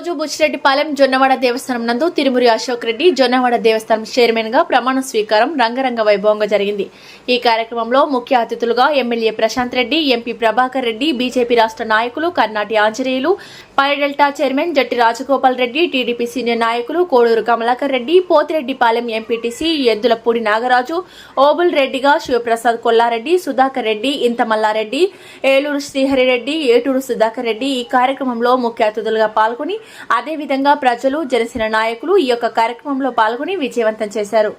రోజు బుచ్చిరెడ్డిపాలెం జొన్నవాడ దేవస్థానం నందు తిరుమురి అశోక్ రెడ్డి జొన్నవాడ దేవస్థానం చైర్మన్గా ప్రమాణ స్వీకారం రంగరంగ వైభవంగా జరిగింది. ఈ కార్యక్రమంలో ముఖ్య అతిథులుగా MLA Prashanth Reddy MP Prabhakar Reddy BJP రాష్ట్ర నాయకులు Karnati Anjaneyulu పైడెల్టా chairman Jatti Rajagopal Reddy TDP senior నాయకులు కోడూరు కమలాకర్ రెడ్డి పోతిరెడ్డిపాలెం ఎంపీటీసీ ఎద్దులపూడి నాగరాజు ఓబుల్ రెడ్డిగా శివప్రసాద్ కొల్లారెడ్డి సుధాకర్ రెడ్డి ఇంతమల్లారెడ్డి ఏలూరు శ్రీహరిరెడ్డి ఏటూరు సుధాకర్ రెడ్డి ఈ కార్యక్రమంలో ముఖ్య అతిథులుగా పాల్గొని అదేవిధంగా ప్రజలు జనసేన నాయకులు ఈ యొక్క కార్యక్రమంలో పాల్గొని విజయవంతం చేశారు.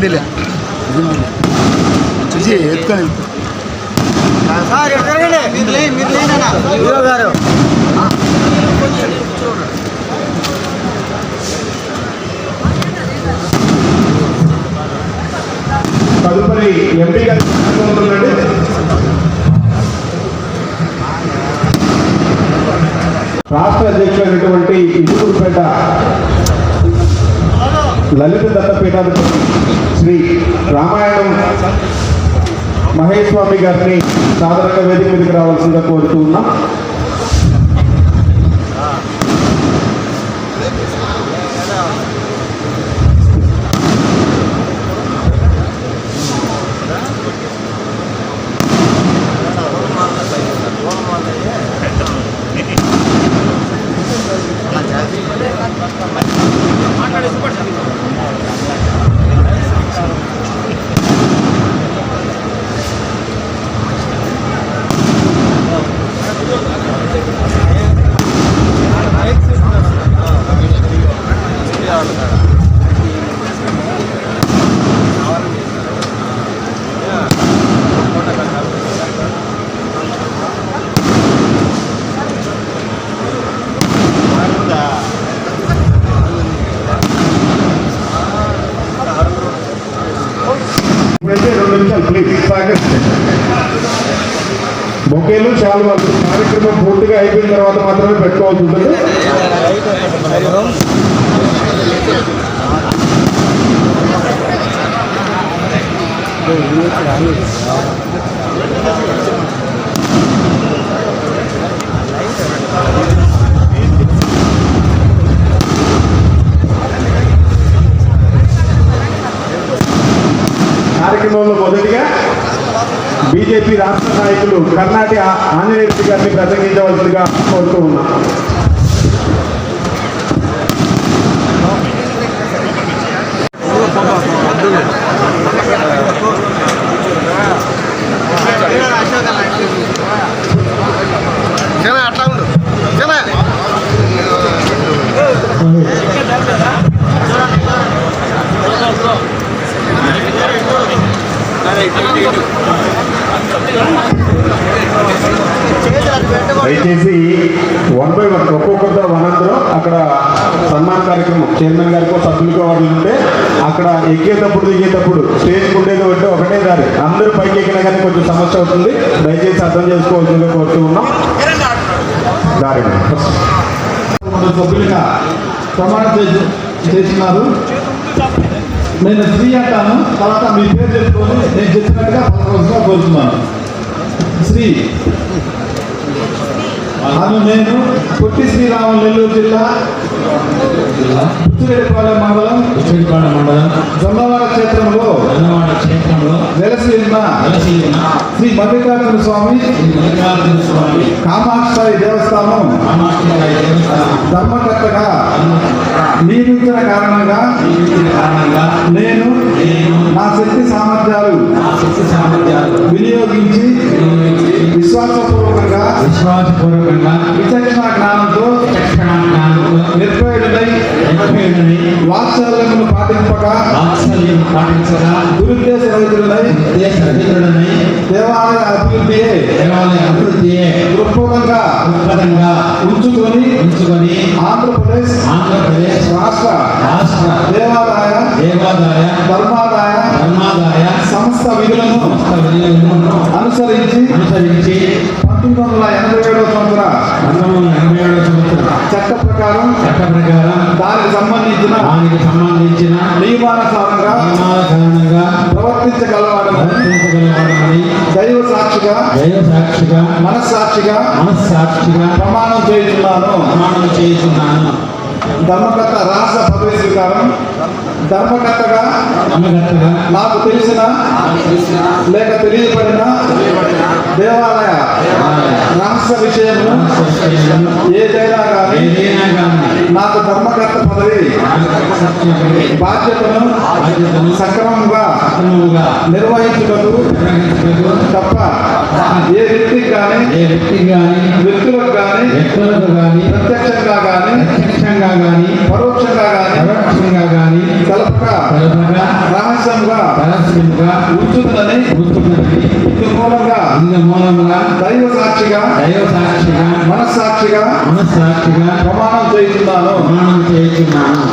అయ్యుండిలే చూసి ఎత్తుకొని గారు తదుపరి ఎంపీ గారి ఉంటుందండి రాష్ట్ర అధ్యక్షులైనటువంటి ఇసుకుపేట లలిత దత్తపీఠాధిపతి శ్రీ రామాయణం మహేష్ స్వామి గారిని సాధారణ వేదిక మీదకి రావాల్సిందిగా కోరుతూ ఉన్నాం. ఇప్పుడైతే రెండు కదా బొకేలు చాలా వరకు కార్యక్రమం పూర్తిగా అయిపోయిన తర్వాత మాత్రమే పెట్టుకోవాల్సి ఉంటుంది. కార్యక్రమంలో మొదటిగా బీజేపీ రాష్ట్ర నాయకులు కర్ణాటక ఆ- ఆంజనేయ గారిని ప్రసంగించవలసిందిగా కోరుతూ ఉన్నాం. దయచేసి వన్ బై వన్ ఒక్కొక్కరితో వనంతరం అక్కడ సన్మాన కార్యక్రమం చైర్మన్ గారికో సభ్యులకో వాళ్ళు ఉంటే అక్కడ ఎక్కేటప్పుడు దిగేటప్పుడు స్టేజ్ ఉండేది ఒకటి ఒకటే దారి. అందరూ పైకి ఎక్కినా కానీ కొంచెం సమస్య అవుతుంది. దయచేసి అర్థం చేసుకోవాల్సిందిగా కోరుతూ ఉన్నాం. దారి. సభ్యులుగా ప్రమాణం చేసి చేసినారు నేను శ్రీ అంటాను తర్వాత మీ పేరు చెప్పుకొని నేను చెప్పినట్టుగా పదకొండుగా కోరుతున్నాను శ్రీ అను నేను పొట్టి శ్రీరామ నెల్లూరు జిల్లా పుచ్చిరెడ్డిపాలెం మండలం ఉచ్చిరిపాడ మండలం జొన్నవాడ క్షేత్రంలో గన్నవాడ క్షేత్రంలో వెలసి ఉన్న వెలసి ఉన్న శ్రీ మల్లికార్జున స్వామి శ్రీ మల్లికార్జున స్వామి కామాక్షాయి దేవస్థానం దేవస్థానం ధర్మకర్తగా నియమించిన కారణంగా నియమించిన కారణంగా నేను నా శక్తి సామర్థ్యాలు నా శక్తి సామర్థ్యాలు వినియోగించి విశ్వాసపూర్వకంగా విశ్వాసపూర్వకంగా విచక్షణ జ్ఞానంతో విచక్షణ జ్ఞానంతో నిర్భయుడై వాత్సల్యమును పాటింపక వాత్సల్యం పాటించగా దురుద్దేశ రహితులై దేశ రహితుడనై దేవాలయ అభివృద్ధియే దేవాలయ అభివృద్ధియే దృక్పథంగా దృక్పథంగా ఉంచుకొని ఉంచుకొని ఆంధ్రప్రదేశ్ ఆంధ్రప్రదేశ్ రాష్ట్ర రాష్ట్ర దేవాదాయ దేవాదాయ ధర్మాదాయ ధర్మాదాయ సంస్థ విధులను విలువలను అనుసరించి అనుసరించి పంతొమ్మిది వందల ఎనభై ఏడవ సంవత్సర పంతొమ్మిది వందల ఎనభై ఏడవ సంవత్సరం చట్ట ప్రకారం చట్ట ప్రకారం దానికి సంబంధించిన దానికి సంబంధించిన నియమానుసారంగా ప్రవర్తించగలవాడని దైవ సాక్షిగా దైవ సాక్షిగా మనస్సాక్షిగా మనస్సాక్షిగా ప్రమాణం చేస్తున్నాను ప్రమాణం చేస్తున్నాను ధర్మకర్త రాష్ట్ర పదవి స్వీకారం ధర్మకర్తగా నాకు తెలిసిన లేక తెలియబడిన దేవాలయ రహస్య విషయము ఏదైనా కానీ నాకు ధర్మకర్త పదవి బాధ్యతను బాధ్యతను సక్రమంగా నిర్వహించుటకు తప్ప ఏ వ్యక్తికి కానీ ఏ వ్యక్తికి కానీ వ్యక్తులకు కానీ వ్యక్తులకు కానీ ప్రత్యక్షంగా కానీ ప్రత్యక్షంగా కానీ పరోక్షంగా కానీ పరోక్షంగా కానీ తెలపగా రహస్యంగా పరస్యంగా ఉంచుతుందని గుర్తున్నది ఇందు మూలంగా ఇందు మూలంగా దైవ సాక్షిగా దైవ సాక్షిగా మనస్సాక్షిగా మనస్సాక్షిగా ప్రమాణం చేస్తున్నాను ప్రమాణం చేస్తున్నాను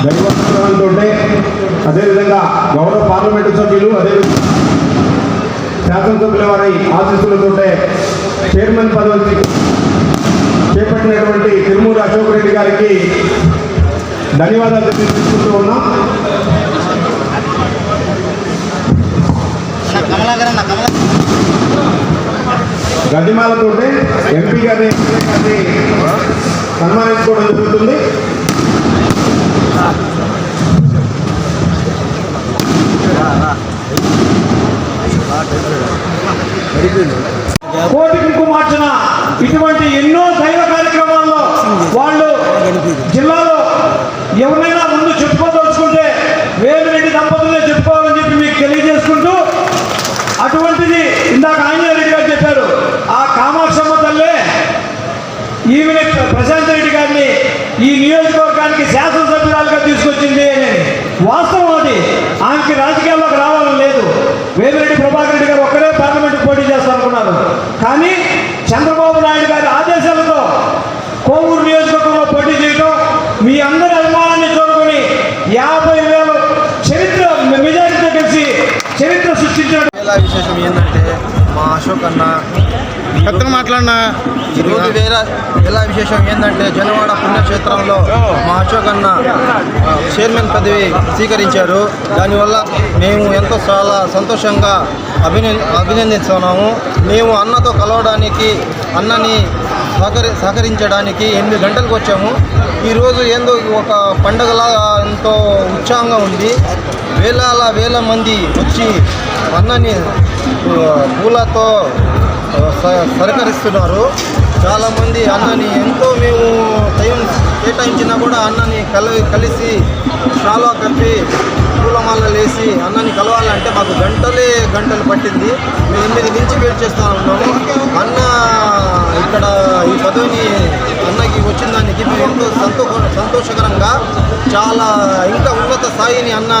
ధన్యవాదాలతో అదేవిధంగా గౌరవ పార్లమెంటు సభ్యులు అదేవిధంగా శాసనసభ్యుల వారి ఆశీస్సులతో చైర్మన్ పదవి చేపట్టినటువంటి తిరుమూరు అశోక్ రెడ్డి గారికి ధన్యవాదాలు తెలియజేసుకుంటూ ఉన్నాం. గడ్డిమాలతో ఎంపీ గారిని సన్మానించుకోవడం జరుగుతుంది. కోటి కుంకుమార్చన ఇటువంటి ఎన్నో దైవ జిల్లాలో ఎవరైనా ముందు చెప్పుకోదలుచుకుంటే వేమిరెడ్డి దంపతులే చెప్పుకోవాలని చెప్పి మీకు తెలియజేసుకుంటూ అటువంటిది ఇందాక ఆంజనేయ రెడ్డి గారు చెప్పారు. ఆ కామాక్షమ్మ తల్లే ఈమె ప్రశాంత్ రెడ్డి గారిని ఈ నియోజకవర్గానికి శాసనసభ్యురాలుగా తీసుకొచ్చింది అని వాస్తవం అది. ఆమెకి రాజకీయాల్లోకి రావాలని లేదు. వేమిరెడ్డి ప్రభాకర్ రెడ్డి గారు ఒక్కరే పార్లమెంట్కి పోటీ చేస్తారనుకున్నారు. కానీ చంద్రబాబు నాయుడు గారి ఆదేశాలతో కోవూరు నియోజకవర్గంలో పోటీ చేయడం మీ అందరి అభిమానాన్ని చూరుకొని యాభై వేలు చరిత్ర మెజారిటీతో కలిసి చరిత్ర సృష్టించిన వేళ విశేషం ఏంటంటే మా అశోక్ అన్న పెద్దగా మాట్లాడినా. ఈరోజు వేళ వేళ విశేషం ఏంటంటే జనవాడ పుణ్యక్షేత్రంలో మా అశోక్ అన్న చైర్మన్ పదవి స్వీకరించారు. దానివల్ల మేము ఎంతో చాలా సంతోషంగా అభిన అభినందిస్తున్నాము. మేము అన్నతో కలవడానికి అన్నని సహకరి సహకరించడానికి ఎనిమిది గంటలకు వచ్చాము. ఈరోజు ఏందో ఒక పండగలా ఎంతో ఉత్సాహంగా ఉంది. వేలాల వేల మంది వచ్చి అన్నని పూలతో సహకరిస్తున్నారు. చాలామంది అన్నని ఎంతో మేము టైం కేటాయించినా కూడా అన్నని కలి కలిసి చాలా కప్పి పూలమాలలు వేసి అన్నని కలవాలంటే మాకు గంటలే గంటలు పట్టింది. మేము ఎనిమిది నుంచి వెయిట్ చేస్తూ ఉన్నాము. సంతోషకరంగా చాలా ఇంకా ఉన్నత స్థాయిని అన్న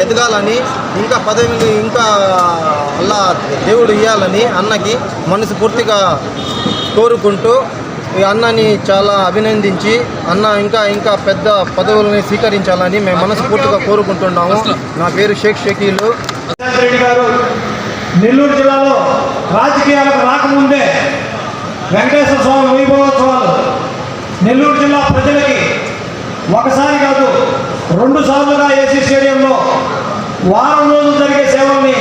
ఎదగాలని ఇంకా పదవిని ఇంకా అలా దేవుడు ఇవ్వాలని అన్నకి మనసు పూర్తిగా కోరుకుంటూ ఈ అన్నని చాలా అభినందించి అన్న ఇంకా ఇంకా పెద్ద పదవులని స్వీకరించాలని మేము మనస్ఫూర్తిగా కోరుకుంటున్నాము. నా పేరు షేక్ షకీలు. నెల్లూరు జిల్లాలో రాజకీయాలకు రాకముందే వెంకటేశ్వర స్వామి వైభవోత్సవాలు. నెల్లూరు జిల్లా ప్రజలకి ఒకసారి కాదు రెండు సార్లుగా ఏసీ స్టేడియంలో వారం రోజులు జరిగే సేవల్ని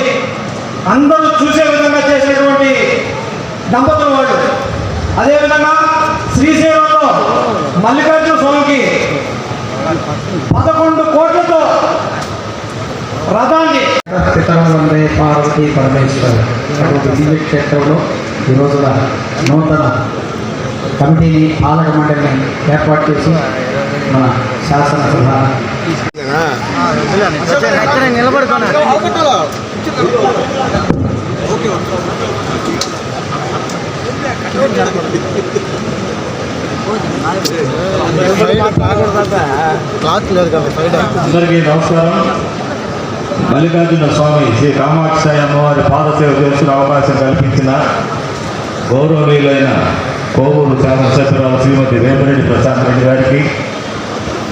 అందరూ చూసే విధంగా చేసినటువంటి దంపతులు వాళ్ళు. అదేవిధంగా శ్రీశైలంలో మల్లికార్జున స్వామికి పదకొండు కోట్లతో రథాన్ని పితరవందే పార్వతి పరమేశ్వర్ దివ్య క్షేత్రంలో ఈ రోజున నూతన కమిటీని పాలక మండలిని ఏర్పాటు చేసి మన శాసనసభ. అందరికీ నమస్కారం. మల్లికార్జున స్వామి శ్రీ కామాక్షాయి అమ్మవారి పాదసేవ చేస్తున్న అవకాశం కల్పించిన గౌరవనీయులైన కోవూరు శాసనసభ్యురాలు శ్రీమతి వేమిరెడ్డి ప్రశాంత్ రెడ్డి గారికి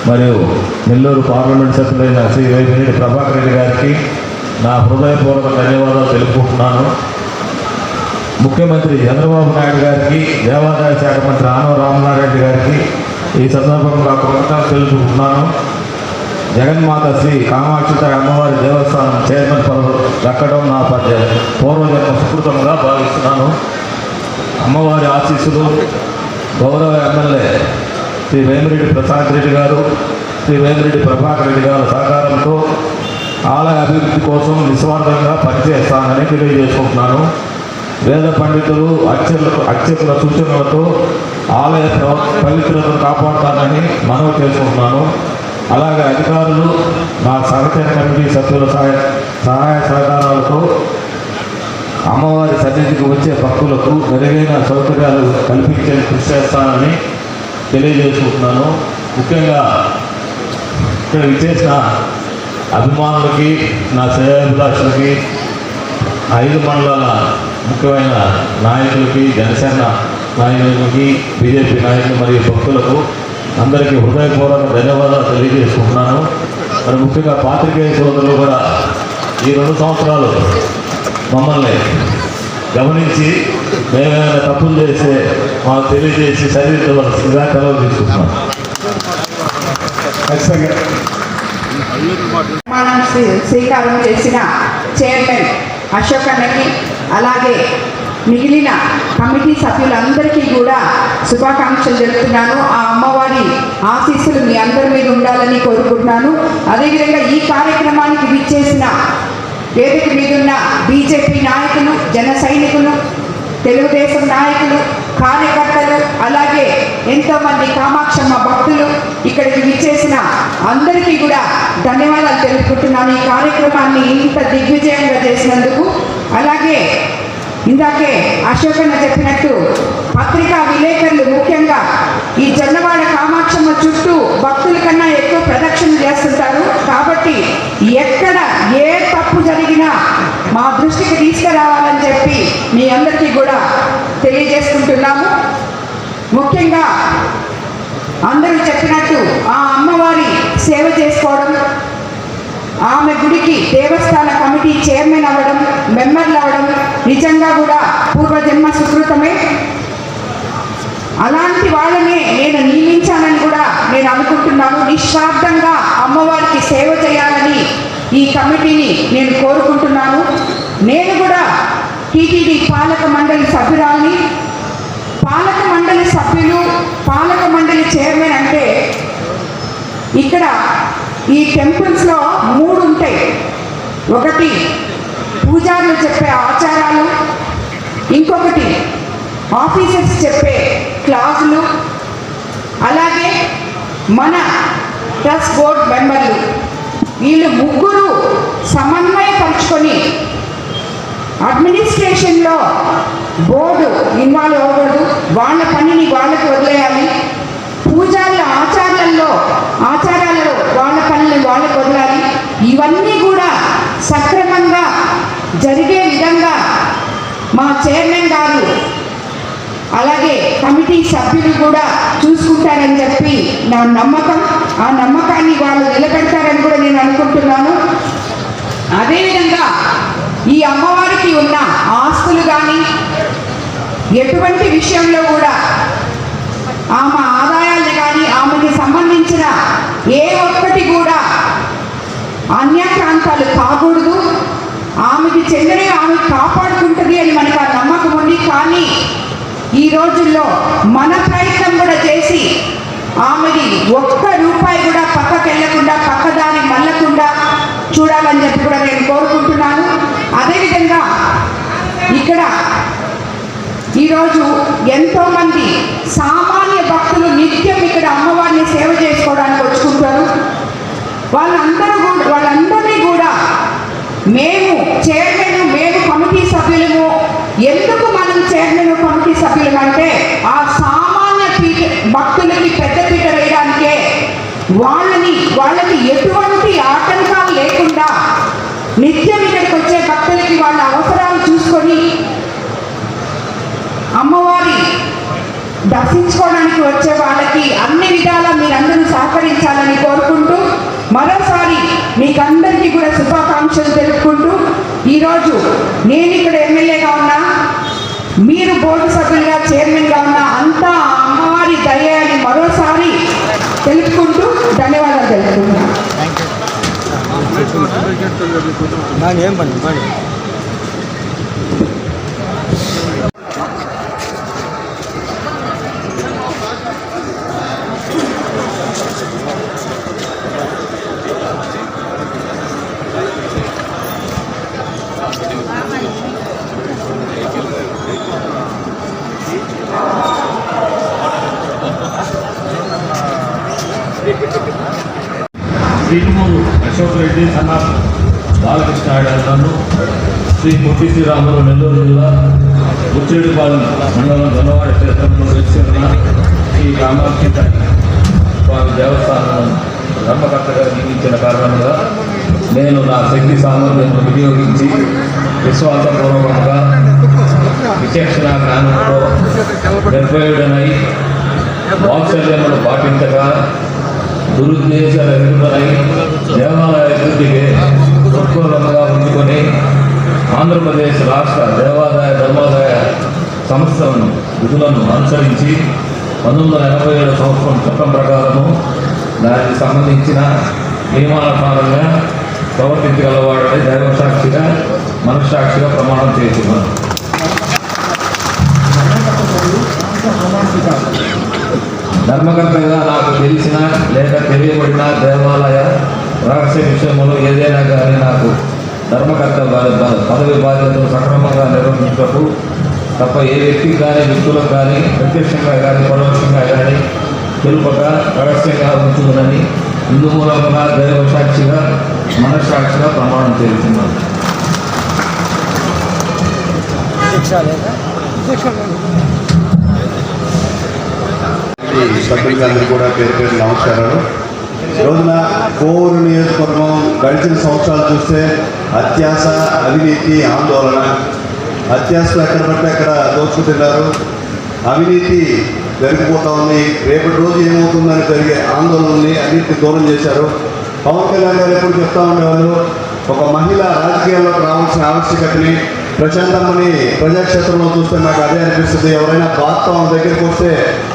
మరియు నెల్లూరు పార్లమెంట్ సభ్యులైన శ్రీ వేమిరెడ్డి ప్రభాకర్ రెడ్డి గారికి నా హృదయపూర్వక ధన్యవాదాలు తెలుపుకుంటున్నాను. ముఖ్యమంత్రి చంద్రబాబు నాయుడు గారికి దేవాదాయ శాఖ మంత్రి ఆనవ రామనారాయణ గారికి ఈ సందర్భంగా కృతజ్ఞతలు తెలుపుకుంటున్నాను. జగన్మాత శ్రీ కామాక్షిత అమ్మవారి దేవస్థానం చైర్మన్ పదవి దక్కడం నా పద్య పూర్వజన్మ సుకృతంగా భావిస్తున్నాను. అమ్మవారి ఆశీస్సులు గౌరవ ఎమ్మెల్యే శ్రీ వేమిరెడ్డి ప్రసాద్ రెడ్డి గారు శ్రీ వేమిరెడ్డి ప్రభాకర్ రెడ్డి గారి సహకారంతో ఆలయ అభివృద్ధి కోసం నిస్వార్థంగా పనిచేస్తానని తెలియజేసుకుంటున్నాను. వేద పండితులు అర్చకుల అర్చకుల సూచనలతో ఆలయ పవిత్రతను కాపాడుతానని మనవి చేసుకుంటున్నాను. అలాగే అధికారులు మా సహచర కమిటీ సభ్యుల సహాయ సహాయ సహకారాలతో అమ్మవారి సన్నిధికి వచ్చే భక్తులకు మెరుగైన సౌకర్యాలు కల్పించే కృషి చేస్తానని తెలియజేసుకుంటున్నాను. ముఖ్యంగా ఇక్కడ విచ్చేసిన అభిమానులకి నా శ్రేయాభిలాషులకి ఐదు మండలాల ముఖ్యమైన నాయకులకి జనసేన నాయకులకి బీజేపీ నాయకులు మరియు భక్తులకు అందరికీ హృదయపూర్వక ధన్యవాదాలు తెలియజేసుకుంటున్నాను. మరి ముఖ్యంగా పాత్రికేయ సోదరులు కూడా ఈ రెండు సంవత్సరాలు మమ్మల్ని గమనించి మేమేమైనా తప్పులు చేస్తే మాకు తెలియజేసి సరిదిద్దవలసిందిగా కలవ తీసుకుంటున్నాం. ఖచ్చితంగా. నిర్మాణం శ్రీకారం చేసిన చైర్మన్ అశోక్ అన్నకి అలాగే మిగిలిన కమిటీ సభ్యులందరికీ కూడా శుభాకాంక్షలు తెలుపుతున్నాను. ఆ అమ్మవారి ఆశీస్సులు మీ అందరి మీద ఉండాలని కోరుకుంటున్నాను. అదేవిధంగా ఈ కార్యక్రమానికి విచ్చేసిన వేదిక మీదున్న బీజేపీ నాయకులు జన సైనికులు తెలుగుదేశం నాయకులు కార్యకర్తలు అలాగే ఎంతోమంది కామాక్షమ్మ భక్తులు ఇక్కడికి విచ్చేసిన అందరికీ కూడా ధన్యవాదాలు తెలుపుకుంటున్నాను. ఈ కార్యక్రమాన్ని ఇంత దిగ్విజయంగా చేసినందుకు అలాగే ఇందాకే అశోకన్న చెప్పినట్టు పత్రికా విలేకరులు ముఖ్యంగా ఈ జన్నవాడ కామాక్షమ్మ చుట్టూ భక్తుల కన్నా ఎక్కువ ప్రదక్షిణ చేస్తుంటారు. కాబట్టి ఎక్కడ ఏ తప్పు జరిగినా మా దృష్టికి తీసుకురావాలని చెప్పి మీ అందరికీ కూడా తెలియజేసుకుంటున్నాము. ముఖ్యంగా అందరూ చెప్పినట్టు ఆ అమ్మవారి సేవ చేసుకోవడం ఆమె గుడికి దేవస్థాన కమిటీ చైర్మన్ అవ్వడం మెంబర్లు అవ్వడం నిజంగా కూడా పూర్వజన్మ సుకృతమే. అలాంటి వాళ్ళనే నేను నియమించానని కూడా నేను అనుకుంటున్నాను. నిస్వార్థంగా అమ్మవారికి సేవ చేయాలని ఈ కమిటీని నేను కోరుకుంటున్నాను. నేను కూడా టీటీడీ పాలక మండలి సభ్యురాల్ని. పాలక మండలి సభ్యులు పాలక మండలి చైర్మన్ అంటే ఇక్కడ ఈ టెంపుల్స్లో మూడు ఉంటాయి. ఒకటి పూజారులు చెప్పే ఆచారాలు ఇంకొకటి ఆఫీసర్స్ చెప్పే క్లాసులు అలాగే మన ట్రస్ట్ బోర్డ్ మెంబర్లు. వీళ్ళు ముగ్గురు సమన్వయపరుచుకొని అడ్మినిస్ట్రేషన్లో బోర్డు ఇన్వాల్వ్ అవ్వకూడదు. వాళ్ళ పనిని వాళ్ళకి వదిలేయాలి. పూజారుల ఆచారాల్లో ఆచారాలలో వాళ్ళ పనులు వాళ్ళకి వదలాలి. ఇవన్నీ కూడా సక్రమంగా జరిగే విధంగా మా చైర్మన్ గారు అలాగే కమిటీ సభ్యులు కూడా చూసుకుంటారని చెప్పి నా నమ్మకం. ఆ నమ్మకాన్ని వాళ్ళు నిలబెడతారని కూడా నేను అనుకుంటున్నాను. అదేవిధంగా ఈ అమ్మవారికి ఉన్న ఆస్తులు కానీ ఎటువంటి విషయంలో కూడా ఆమె ఆదాయాలు కానీ ఆమెకి సంబంధించిన ఏ ఒక్కటి కూడా అన్యాక్రాంతాలు కాకూడదు. ఆమెకి చెందినవి ఆమె కాపాడుకుంటుంది అని మనకు ఆ నమ్మకం ఉంది. కానీ ఈ రోజుల్లో మన ప్రయత్నం కూడా చేసి ఆమెది ఒక్క రూపాయి కూడా పక్కకి వెళ్ళకుండా పక్కదారి మళ్ళకుండా చూడాలని చెప్పి కూడా ఎంతోమంది సామాన్య భక్తులు నిత్యం ఇక్కడ అమ్మవారిని సేవ చేసుకోవడానికి వచ్చుకుంటారు. వాళ్ళందరూ కూడా వాళ్ళందరినీ కూడా మేము చైర్మన్ మేము కమిటీ సభ్యులము. ఎందుకు మనం చైర్మన్ కమిటీ సభ్యులం అంటే ఆ సామాన్య పీఠ భక్తులకి పెద్ద పీట వేయడానికే వాళ్ళని వాళ్ళకి ఎటువంటి ఆటంకాలు లేకుండా నిత్యం ఇక్కడికి వచ్చే భక్తులకి వాళ్ళ దర్శించుకోవడానికి వచ్చే వాళ్ళకి అన్ని విధాలా మీరందరూ సహకరించాలని కోరుకుంటూ మరోసారి మీకందరికీ కూడా శుభాకాంక్షలు తెలుపుకుంటూ ఈరోజు నేను ఇక్కడ ఎమ్మెల్యేగా ఉన్నా మీరు బోర్డు సభ్యులుగా చైర్మన్గా ఉన్నా అంతా అమ్మవారి దయ అని మరోసారి తెలుపుకుంటూ ధన్యవాదాలు తెలుపుకుంటున్నాను. ఏం అశోక్ రెడ్డి సన్న బాలకృష్ణ ఆడారు శ్రీ పొట్టి శ్రీరాములు నెల్లూరు జిల్లా ఉచ్చేడుపాలెం మండలం గొల్లవాడ క్షేత్రంలో వెలిసి ఉన్న శ్రీ కామాక్షి స్వామి దేవస్థానం ధర్మకర్తగా నియమించిన కారణంగా నేను నా శక్తి సామర్థ్యం వినియోగించి విశ్వాసపూర్వకంగా విచక్షణ జ్ఞానంలో నిర్భయుడనై వాత్సల్యమును పాటించగా దురుద్దేశాలు ఎదుగుతున్నాయి దేవాలయ అభివృద్ధికి అనుకూలంగా ఉంచుకొని ఆంధ్రప్రదేశ్ రాష్ట్ర దేవాదాయ ధర్మాదాయ సంస్థలను విధులను అనుసరించి పంతొమ్మిది వందల ఎనభై ఏడు సంవత్సరం చట్టం ప్రకారము దానికి సంబంధించిన నియమానుసారంగా ప్రవర్తించగలవాడని దైవ సాక్షిగా మనస్సాక్షిగా ప్రమాణం చేస్తున్నాను. ధర్మకర్తగా నాకు తెలిసిన లేక తెలియబడిన దేవాలయ రహస్య విషయంలో ఏదైనా కానీ నాకు ధర్మకర్త పదవి బాధ్యతలు సక్రమంగా నిర్వహించటకు తప్ప ఏ వ్యక్తికి కానీ వ్యక్తులకు కానీ ప్రత్యక్షంగా కానీ పరోక్షంగా కానీ తెలుపక రహస్యంగా ఉంచుదని ఇందు మూలంగా దైవ సాక్షిగా మనస్సాక్షిగా ప్రమాణం చేస్తున్నాను. ఈ సభ్యులందరూ కూడా పేరు పేరు నమస్కారాలు. రోజున కోవూరు నియోజకవర్గం గడిచిన సంవత్సరాలు చూస్తే అత్యాస అవినీతి ఆందోళన. అత్యాసలు ఎక్కడ పడితే అక్కడ దోచుకుతున్నారు అవినీతి జరిగిపోతా ఉంది. రేపటి రోజు ఏమవుతుందని జరిగే ఆందోళనని అన్నింటినీ దూరం చేశారు. పవన్ కళ్యాణ్ గారు ఎప్పుడు చెప్తా ఉండేవాళ్ళు ఒక మహిళ రాజకీయాల్లోకి రావాల్సిన ఆవశ్యకతని ప్రశాంతమ్మని ప్రజాక్షేత్రంలో చూస్తే నాకు అదే అనిపిస్తుంది. ఎవరైనా బాధతో ఆమె దగ్గరికి వస్తే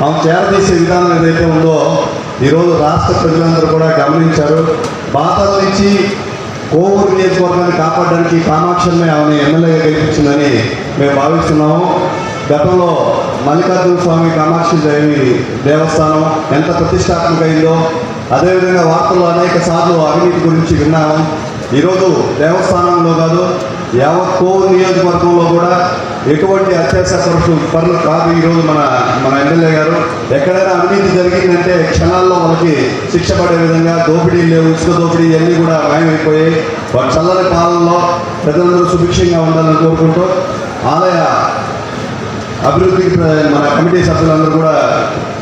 ఆమె చేరదీసే విధానం ఏదైతే ఉందో ఈరోజు రాష్ట్ర ప్రజలందరూ కూడా గమనించారు. బాధల నుంచి కోవూరు నియోజకవర్గాన్ని కాపాడడానికి కామాక్షమే ఆమె ఎమ్మెల్యేగా గెలిపించిందని మేము భావిస్తున్నాము. గతంలో మల్లికార్జున స్వామి కామాక్షి దేవి దేవస్థానం ఎంత ప్రతిష్టాత్మకమైందో అదేవిధంగా వార్తల్లో అనేక సార్లు అవినీతి గురించి విన్నాము. ఈరోజు దేవస్థానంలో కాదు యావత్ కోవూరు నియోజకవర్గంలో కూడా ఎటువంటి అత్యాశ పరుషు పనులు కాదు ఈరోజు మన మన ఎమ్మెల్యే గారు. ఎక్కడైనా అవినీతి జరిగిందంటే క్షణాల్లో వాళ్ళకి శిక్ష పడే విధంగా దోపిడీ లేవు ఇసుక దోపిడీ ఇవన్నీ కూడా మాయమైపోయాయి. వాళ్ళ చల్లని పాలనలో ప్రజలందరూ సుభిక్షంగా ఉండాలని కోరుకుంటూ ఆలయ అభివృద్ధికి మన కమిటీ సభ్యులందరూ కూడా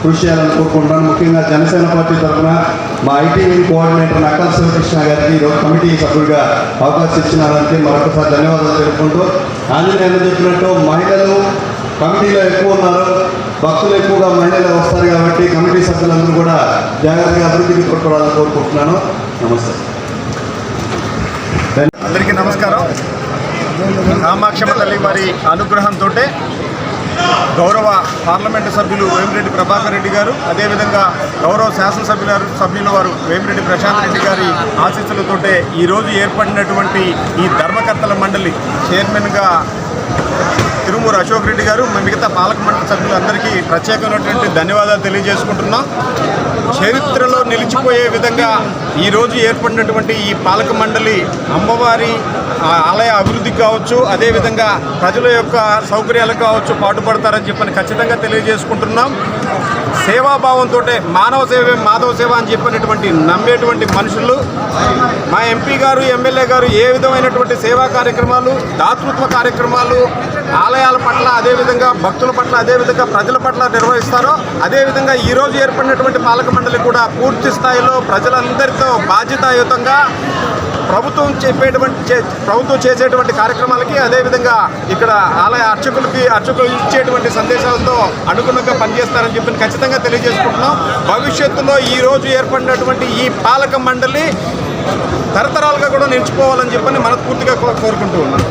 కృషి చేయాలని కోరుకుంటున్నాను ముఖ్యంగా జనసేన పార్టీ తరఫున మా ఐటీ కోఆర్డినేటర్ నక్కల శివకృష్ణ గారికి ఈరోజు కమిటీ సభ్యుడిగా అవకాశం ఇచ్చినారంటే మరొకసారి ధన్యవాదాలు తెలుపుకుంటూ ఆంజనేయులు చెప్పినట్టు మహిళలు కమిటీలో ఎక్కువ ఉన్నారు భక్తులు ఎక్కువగా మహిళలు వస్తారు కాబట్టి కమిటీ సభ్యులందరూ కూడా జాగ్రత్తగా అభివృద్ధికి తోడ్పడాలని కోరుకుంటున్నాను. నమస్తే. అందరికీ నమస్కారం. కామాక్షమ్మ తల్లి వారి అనుగ్రహంతో గౌరవ పార్లమెంటు సభ్యులు వేమిరెడ్డి ప్రభాకర్ రెడ్డి గారు అదేవిధంగా గౌరవ శాసనసభ్యుల సభ్యుల వారు వేమిరెడ్డి ప్రశాంత్ రెడ్డి గారి ఆశీస్సులతోటే ఈరోజు ఏర్పడినటువంటి ఈ ధర్మకర్తల మండలి చైర్మన్గా తిరుమూరు అశోక్ రెడ్డి గారు మిగతా పాలక మండలి సభ్యులందరికీ ప్రత్యేకమైనటువంటి ధన్యవాదాలు తెలియజేసుకుంటున్నాం. చరిత్రలో నిలిచిపోయే విధంగా ఈరోజు ఏర్పడినటువంటి ఈ పాలక మండలి అమ్మవారి ఆలయ అభివృద్ధికి కావచ్చు అదేవిధంగా ప్రజల యొక్క సౌకర్యాలకు కావచ్చు పాటుపడతారని చెప్పని ఖచ్చితంగా తెలియజేసుకుంటున్నాం. సేవాభావంతో మానవ సేవే మాధవ సేవ అని చెప్పినటువంటి నమ్మేటువంటి మనుషులు మా ఎంపీ గారు ఎమ్మెల్యే గారు ఏ విధమైనటువంటి సేవా కార్యక్రమాలు దాతృత్వ కార్యక్రమాలు ఆలయాల పట్ల అదేవిధంగా భక్తుల పట్ల అదేవిధంగా ప్రజల పట్ల నిర్వహిస్తారో అదేవిధంగా ఈరోజు ఏర్పడినటువంటి పాలక మండలి కూడా పూర్తి స్థాయిలో ప్రజలందరితో బాధ్యతాయుతంగా ప్రభుత్వం చెప్పేటువంటి చే- ప్రభుత్వం చేసేటువంటి కార్యక్రమాలకి అదేవిధంగా ఇక్కడ ఆలయ అర్చకులకి అర్చకులు ఇచ్చేటువంటి సందేశాలతో అనుగుణంగా పనిచేస్తారని చెప్పి ఖచ్చితంగా తెలియజేసుకుంటున్నాం. భవిష్యత్తులో ఈ రోజు ఏర్పడినటువంటి ఈ పాలక మండలి తరతరాలుగా కూడా నిలిచిపోవాలని చెప్పని మనస్ఫూర్తిగా కోరుకుంటూ ఉన్నాం.